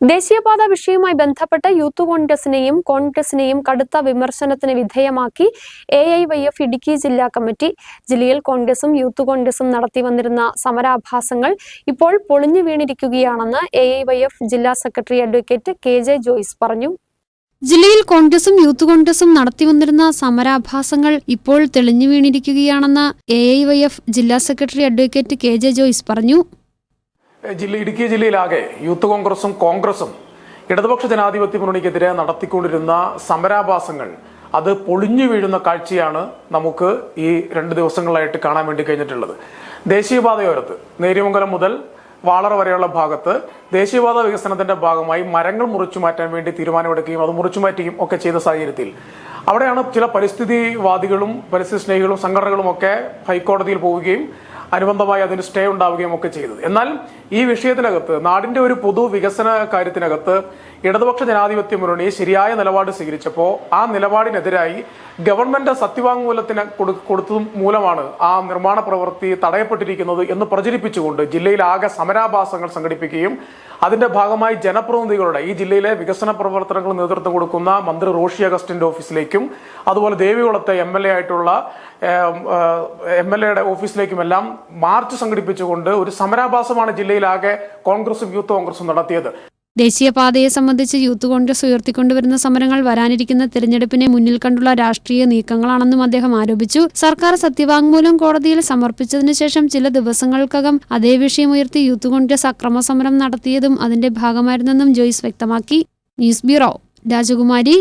ദേശീയപാത വിഷയവുമായി ബന്ധപ്പെട്ട് യൂത്ത് കോൺഗ്രസിനെയും കോൺഗ്രസിനെയും കടുത്ത വിമർശനത്തിന് വിധേയമാക്കി A I Y F Idukki ജില്ലാ കമ്മിറ്റി. ജില്ലയിൽ കോൺഗ്രസും യൂത്ത് കോൺഗ്രസും നടത്തി വന്നിരുന്ന സമരാഭാസങ്ങൾ ഇപ്പോൾ പൊളിഞ്ഞു വീണിരിക്കുകയാണെന്ന് എ ഐ വൈ എഫ് ജില്ലാ secretary advocate K J Joyce പറഞ്ഞു. ജില്ലയിൽ കോൺഗ്രസും യൂത്ത് കോൺഗ്രസും നടത്തിവന്നിരുന്ന സമരാഭാസങ്ങൾ ഇപ്പോൾ തെളിഞ്ഞു വീണിരിക്കുകയാണെന്ന് എ ഐ വൈ എഫ് ജില്ലാ secretary advocate K J Joyce പറഞ്ഞു. ജില്ല ഇടുക്കി ജില്ലയിലാകെ യൂത്ത് കോൺഗ്രസും കോൺഗ്രസും ഇടതുപക്ഷ ജനാധിപത്യ മുന്നണിക്കെതിരെ നടത്തിക്കൊണ്ടിരുന്ന സമരാഭാസങ്ങൾ അത് പൊളിഞ്ഞു വീഴുന്ന കാഴ്ചയാണ് നമുക്ക് ഈ രണ്ട് ദിവസങ്ങളായിട്ട് കാണാൻ വേണ്ടി കഴിഞ്ഞിട്ടുള്ളത്. ദേശീയപാതയോരത്ത് നേര്യമംഗലം മുതൽ വാളറ വരെയുള്ള ഭാഗത്ത് ദേശീയപാത വികസനത്തിന്റെ ഭാഗമായി മരങ്ങൾ മുറിച്ചു മാറ്റാൻ വേണ്ടി തീരുമാനമെടുക്കുകയും അത് മുറിച്ചു മാറ്റുകയും ഒക്കെ ചെയ്ത സാഹചര്യത്തിൽ. അവിടെയാണ് ചില പരിസ്ഥിതിവാദികളും പരിസ്ഥിതി സ്നേഹികളും സംഘടനകളും ഒക്കെ ഹൈക്കോടതിയിൽ പോവുകയും അനുബന്ധമായി അതിന് സ്റ്റേ ഉണ്ടാവുകയും ഒക്കെ ചെയ്തത് എന്നാൽ ഈ വിഷയത്തിനകത്ത് നാടിന്റെ ഒരു പൊതു വികസന കാര്യത്തിനകത്ത് ഇടതുപക്ഷ ജനാധിപത്യ മുന്നണി ശരിയായ നിലപാട് സ്വീകരിച്ചപ്പോൾ ആ നിലപാടിനെതിരായി ഗവൺമെന്റ് സത്യവാങ്മൂലത്തിന് കൊടു- കൊടുത്തതും മൂലമാണ് ആ നിർമ്മാണ പ്രവൃത്തി തടയപ്പെട്ടിരിക്കുന്നത് എന്ന് പ്രചരിപ്പിച്ചുകൊണ്ട് ജില്ലയിലാകെ സമരാഭാസങ്ങൾ സംഘടിപ്പിക്കുകയും അതിന്റെ ഭാഗമായി ജനപ്രതിനിധികളുടെ ഈ ജില്ലയിലെ വികസന പ്രവർത്തനങ്ങൾ നേതൃത്വം കൊടുക്കുന്ന മന്ത്രി റോഷി അഗസ്റ്റിന്റെ ഓഫീസിലേക്കും അതുപോലെ ദേവികുളത്തെ എം എൽ എ ആയിട്ടുള്ള എം എൽ എയുടെ ഓഫീസിലേക്കുമെല്ലാം മാർച്ച് സംഘടിപ്പിച്ചുകൊണ്ട് ഒരു സമരാഭാസമാണ് ജില്ലയിലാകെ കോൺഗ്രസും യൂത്ത് കോൺഗ്രസും നടത്തിയത്. ദേശീയപാതയെ സംബന്ധിച്ച് യൂത്ത് കോൺഗ്രസ് ഉയർത്തിക്കൊണ്ടുവരുന്ന സമരങ്ങൾ വരാനിരിക്കുന്ന തെരഞ്ഞെടുപ്പിനെ മുന്നിൽ കണ്ടുള്ള രാഷ്ട്രീയ നീക്കങ്ങളാണെന്നും അദ്ദേഹം ആരോപിച്ചു. സർക്കാർ സത്യവാങ്മൂലം കോടതിയിൽ സമർപ്പിച്ചതിനു ശേഷം ചില ദിവസങ്ങൾക്കകം അതേ വിഷയം ഉയർത്തി യൂത്ത് കോൺഗ്രസ് അക്രമസമരം നടത്തിയതും അതിന്റെ ഭാഗമായിരുന്നെന്നും ജോയ്സ് വ്യക്തമാക്കി. ന്യൂസ് ബ്യൂറോ രാജകുമാരി.